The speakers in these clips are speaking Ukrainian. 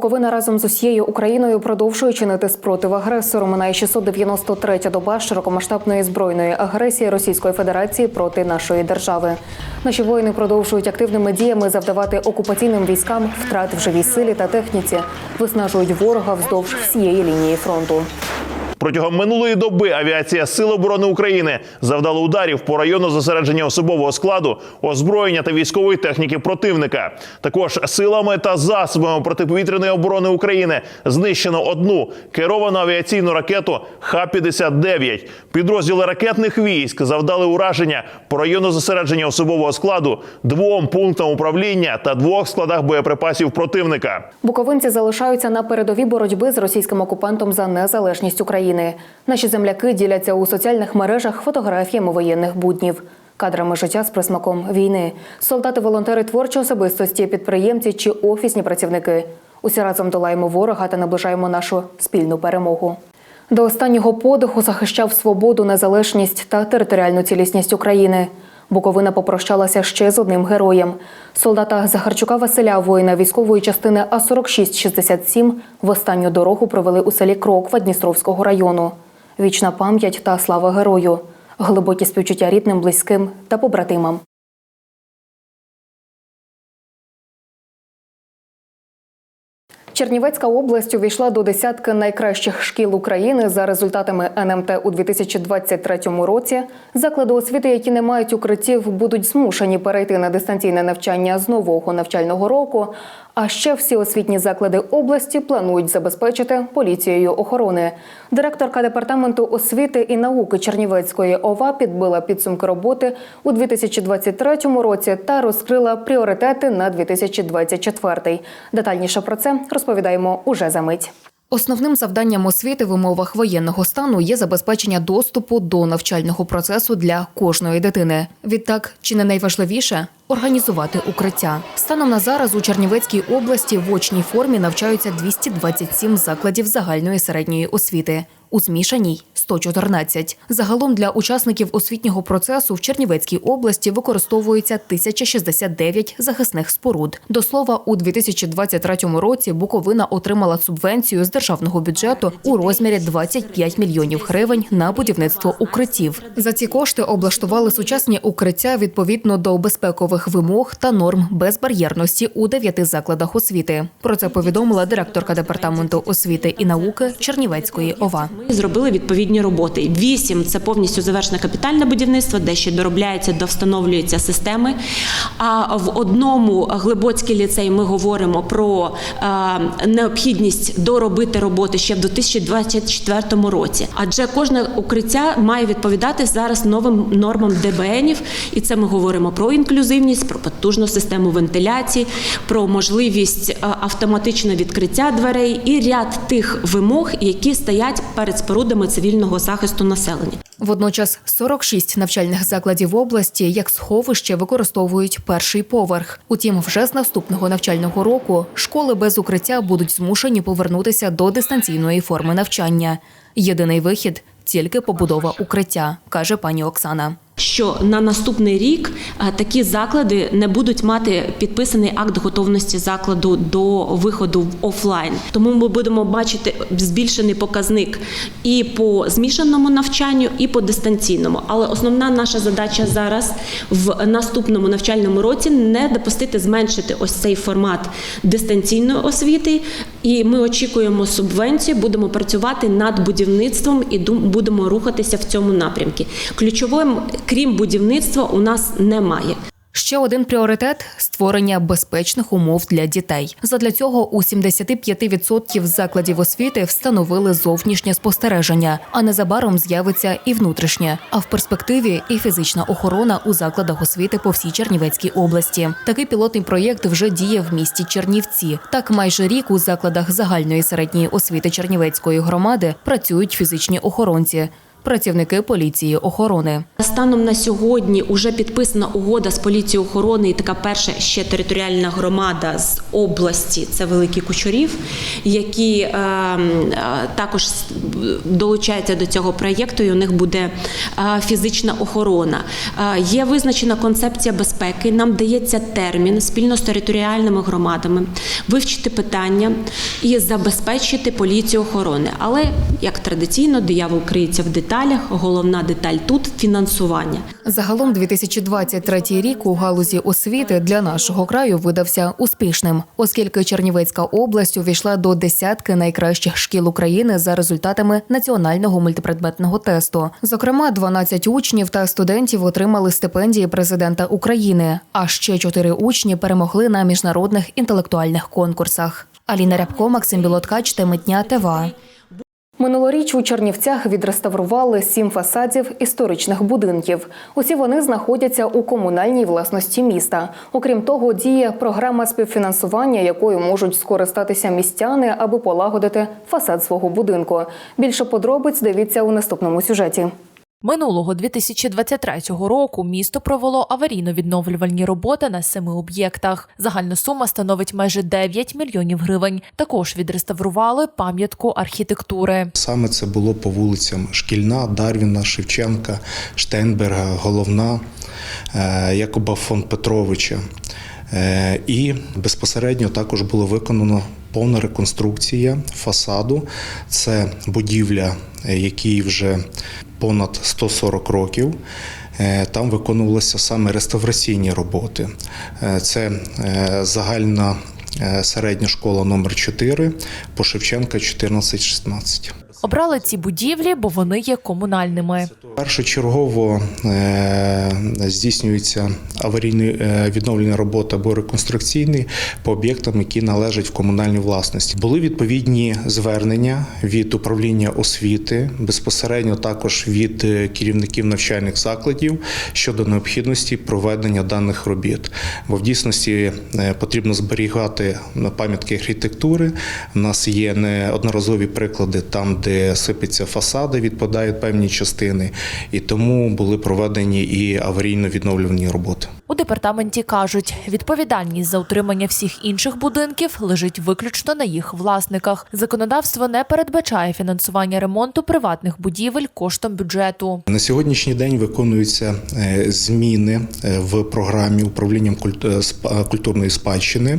Буковина разом з усією Україною продовжує чинити спротив агресору. Минає 693-та доба широкомасштабної збройної агресії Російської Федерації проти нашої держави. Наші воїни продовжують активними діями завдавати окупаційним військам втрат в живій силі та техніці, виснажують ворога вздовж всієї лінії фронту. Протягом минулої доби авіація Сил оборони України завдала ударів по району зосередження особового складу, озброєння та військової техніки противника. Також силами та засобами протиповітряної оборони України знищено одну керовану авіаційну ракету Х-59. Підрозділи ракетних військ завдали ураження по району зосередження особового складу, двом пунктам управління та двох складах боєприпасів противника. Буковинці залишаються на передовій боротьби з російським окупантом за незалежність України. Наші земляки діляться у соціальних мережах фотографіями воєнних буднів. Кадрами життя з присмаком війни, солдати, волонтери, творчі особистості, підприємці чи офісні працівники. Усі разом долаємо ворога та наближаємо нашу спільну перемогу. До останнього подиху захищав свободу, незалежність та територіальну цілісність України. Буковина попрощалася ще з одним героєм. Солдата Захарчука Василя, воїна військової частини А 4667 в останню дорогу провели у селі Кроква Дністровського району. Вічна пам'ять та слава герою, глибокі співчуття рідним, близьким та побратимам. Чернівецька область увійшла до десятки найкращих шкіл України за результатами НМТ у 2023 році. Заклади освіти, які не мають укриттів, будуть змушені перейти на дистанційне навчання з нового навчального року. А ще всі освітні заклади області планують забезпечити поліцією охорони. Директорка департаменту освіти і науки Чернівецької ОВА підбила підсумки роботи у 2023 році та розкрила пріоритети на 2024. Детальніше про це розповідаємо уже за мить. Основним завданням освіти в умовах воєнного стану є забезпечення доступу до навчального процесу для кожної дитини. Відтак, чи не найважливіше організувати укриття. Станом на зараз у Чернівецькій області в очній формі навчаються 227 закладів загальної середньої освіти. У змішаній 114. Загалом для учасників освітнього процесу в Чернівецькій області використовується 1069 захисних споруд. До слова, у 2023 році Буковина отримала субвенцію з державного бюджету у розмірі 25 мільйонів гривень на будівництво укриттів. За ці кошти облаштували сучасні укриття відповідно до безпекових вимог та норм безбар'єрності у дев'яти закладах освіти. Про це повідомила директорка департаменту освіти і науки Чернівецької ОВА. Ми зробили відповідні роботи. Вісім це повністю завершене капітальне будівництво, де ще доробляється, довстановлюються системи. А в одному глибоцький ліцей ми говоримо про е, необхідність доробити роботи ще в 2024 році. Адже кожне укриття має відповідати зараз новим нормам ДБНів, і це ми говоримо про інклюзивність, про потужну систему вентиляції, про можливість е, автоматичного відкриття дверей і ряд тих вимог, які стоять перед спорудами цивільного захисту населення. Водночас 46 навчальних закладів області як сховище використовують перший поверх. Утім, вже з наступного навчального року школи без укриття будуть змушені повернутися до дистанційної форми навчання. Єдиний вихід тільки побудова укриття, каже пані Оксана. Що на наступний рік е, такі заклади не будуть мати підписаний акт готовності закладу до виходу в офлайн. Тому ми будемо бачити збільшений показник і по змішаному навчанню, і по дистанційному. Але основна наша задача зараз в наступному навчальному році не допустити зменшити ось цей формат дистанційної освіти. І ми очікуємо субвенцію, будемо працювати над будівництвом і будемо рухатися в цьому напрямку. Ключовим, крім будівництва, у нас немає. Ще один пріоритет створення безпечних умов для дітей. Задля цього у 75% закладів освіти встановили зовнішнє спостереження, а незабаром з'явиться і внутрішнє. А в перспективі і фізична охорона у закладах освіти по всій Чернівецькій області. Такий пілотний проєкт вже діє в місті Чернівці. Так, майже рік у закладах загальної середньої освіти Чернівецької громади працюють фізичні охоронці. Працівники поліції охорони. Станом на сьогодні вже підписана угода з поліцією охорони і така перша ще територіальна громада з області це Великий Кучурів, які е, е, також долучаються до цього проєкту. І у них буде е, фізична охорона. Е, є визначена концепція безпеки. Нам дається термін спільно з територіальними громадами вивчити питання і забезпечити поліцію охорони. Але як традиційно, диявол криється в деталях. Головна деталь тут фінансування. Загалом 2023 рік у галузі освіти для нашого краю видався успішним, оскільки Чернівецька область увійшла до десятки найкращих шкіл України за результатами національного мультипредметного тесту. Зокрема, 12 учнів та студентів отримали стипендії президента України, а ще чотири учні перемогли на міжнародних інтелектуальних конкурсах. Аліна Рябко, Максим Білоткач, теми дня ТВА. Минулоріч у Чернівцях відреставрували сім фасадів історичних будинків. Усі вони знаходяться у комунальній власності міста. Окрім того, діє програма співфінансування, якою можуть скористатися містяни, аби полагодити фасад свого будинку. Більше подробиць дивіться у наступному сюжеті. Минулого 2023 року місто провело аварійно-відновлювальні роботи на семи об'єктах. Загальна сума становить майже 9 мільйонів гривень. Також відреставрували пам'ятку архітектури. Саме це було по вулицям Шкільна, Дарвіна, Шевченка, Штейнберга, Головна, е, Якоба фон Петровича. Е, І безпосередньо також було виконано повна реконструкція фасаду. Це будівля, е, якій вже понад 140 років. Е, Там виконувалися саме реставраційні роботи. Е, Це е, загальна середня школа номер 4 по Шевченка 14-16. Обрали ці будівлі, бо вони є комунальними. Першочергово е, здійснюється аварійні е, відновлення роботи або реконструкційні по об'єктам, які належать в комунальній власності. Були відповідні звернення від управління освіти, безпосередньо також від е, керівників навчальних закладів щодо необхідності проведення даних робіт. Бо в дійсності потрібно зберігати пам'ятки архітектури. У нас є неодноразові приклади там, де сипляться фасади, відпадають певні частини, і тому були проведені і аварійно відновлювані роботи. У департаменті кажуть, відповідальність за утримання всіх інших будинків лежить виключно на їх власниках. Законодавство не передбачає фінансування ремонту приватних будівель коштом бюджету. На сьогоднішній день виконуються е, зміни е, в програмі управлінням культ- е, культурної спадщини.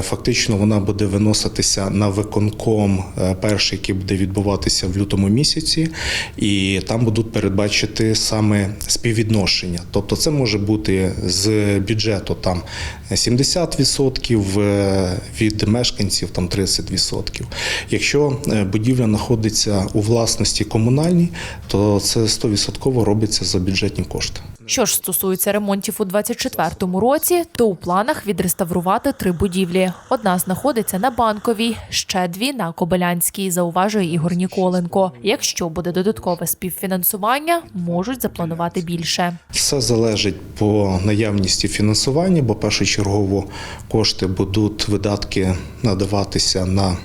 Фактично вона буде виноситися на виконком перший, який буде відбуватися в лютому місяці, і там будуть передбачити саме співвідношення. Тобто, це може бути з бюджету там 70% е, від мешканців там 30%. Якщо е, будівля знаходиться у власності комунальній, то це 100% робиться за бюджетні кошти. Що ж стосується ремонтів у 2024 році, то у планах відреставрувати три будівлі. Одна знаходиться на банковій, ще дві на Кобилянській, зауважує Ігор Ніколенко. Якщо буде додаткове співфінансування, можуть запланувати більше. Все залежить по наявності фінансування, бо першочергово кошти будуть видатки надаватися на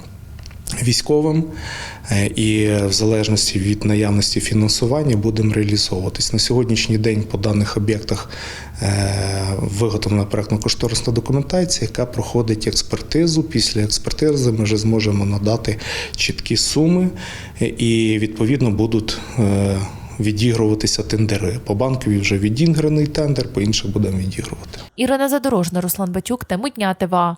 військовим, е, і в залежності від наявності фінансування будемо реалізовуватись. На сьогоднішній день по даних об'єктах е, виготовлена проектно-кошторисна документація, яка проходить експертизу. Після експертизи ми вже зможемо надати чіткі суми е, і відповідно будуть. Відігруватися тендери по банкові вже відіграний тендер, по інших будемо відігрувати. Ірина Задорожна, Руслан Батюк, теми дня ТВА.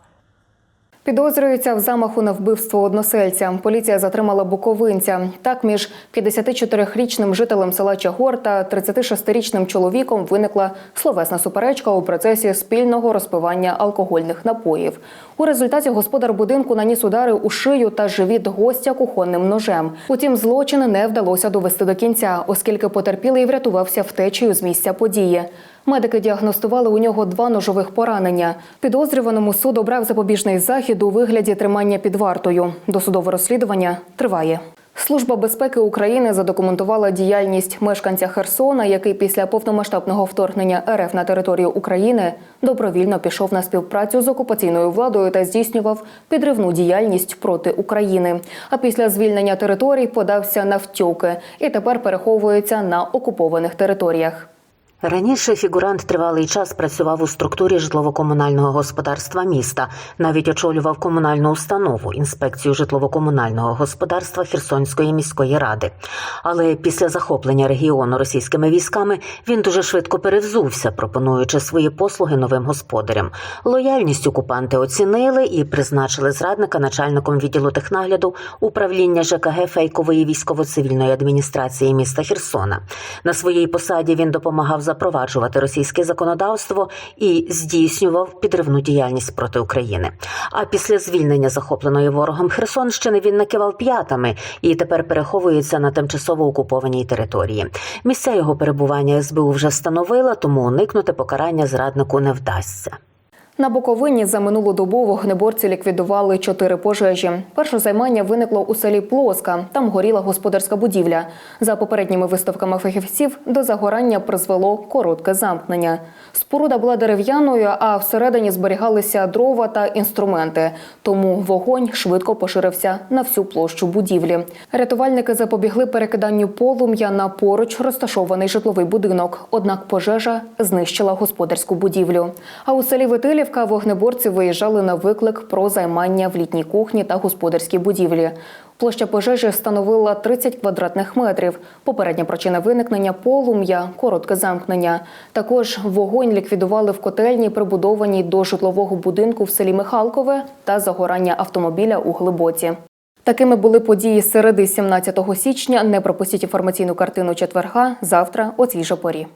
Підозрюється в замаху на вбивство односельця. Поліція затримала буковинця. Так, між 54-річним жителем села Чагор та 36-річним чоловіком виникла словесна суперечка у процесі спільного розпивання алкогольних напоїв. У результаті господар будинку наніс удари у шию та живіт гостя кухонним ножем. Утім, злочин не вдалося довести до кінця, оскільки потерпілий врятувався втечею з місця події. Медики діагностували у нього два ножових поранення. Підозрюваному суд обрав запобіжний захід у вигляді тримання під вартою. Досудове розслідування триває. Служба безпеки України задокументувала діяльність мешканця Херсона, який після повномасштабного вторгнення РФ на територію України добровільно пішов на співпрацю з окупаційною владою та здійснював підривну діяльність проти України. А після звільнення територій подався на втьоки і тепер переховується на окупованих територіях. Раніше фігурант тривалий час працював у структурі житлово-комунального господарства міста, навіть очолював комунальну установу інспекцію житлово-комунального господарства Херсонської міської ради. Але після захоплення регіону російськими військами він дуже швидко перевзувся, пропонуючи свої послуги новим господарям. Лояльність окупанти оцінили і призначили зрадника начальником відділу технагляду управління ЖКГ фейкової військово-цивільної адміністрації міста Херсона. На своїй посаді він допомагав запроваджувати російське законодавство і здійснював підривну діяльність проти України. А після звільнення захопленої ворогом Херсонщини він накивав п'ятами і тепер переховується на тимчасово окупованій території. Місця його перебування СБУ вже встановила, тому уникнути покарання зраднику не вдасться. На Буковині за минулу добу вогнеборці ліквідували чотири пожежі. Перше займання виникло у селі Плоска. Там горіла господарська будівля. За попередніми виставками фахівців до загорання призвело коротке замкнення. Споруда була дерев'яною, а всередині зберігалися дрова та інструменти. Тому вогонь швидко поширився на всю площу будівлі. Рятувальники запобігли перекиданню полум'я на поруч розташований житловий будинок. Однак пожежа знищила господарську будівлю. А у селі Витилівка вогнеборці виїжджали на виклик про займання в літній кухні та господарській будівлі. Площа пожежі становила 30 квадратних метрів. Попередня причина виникнення полум'я коротке замкнення. Також вогонь ліквідували в котельні, прибудованій до житлового будинку в селі Михалкове та загорання автомобіля у Глибоці. Такими були події середи 17 січня. Не пропустіть інформаційну картину четверга завтра о цій же порі.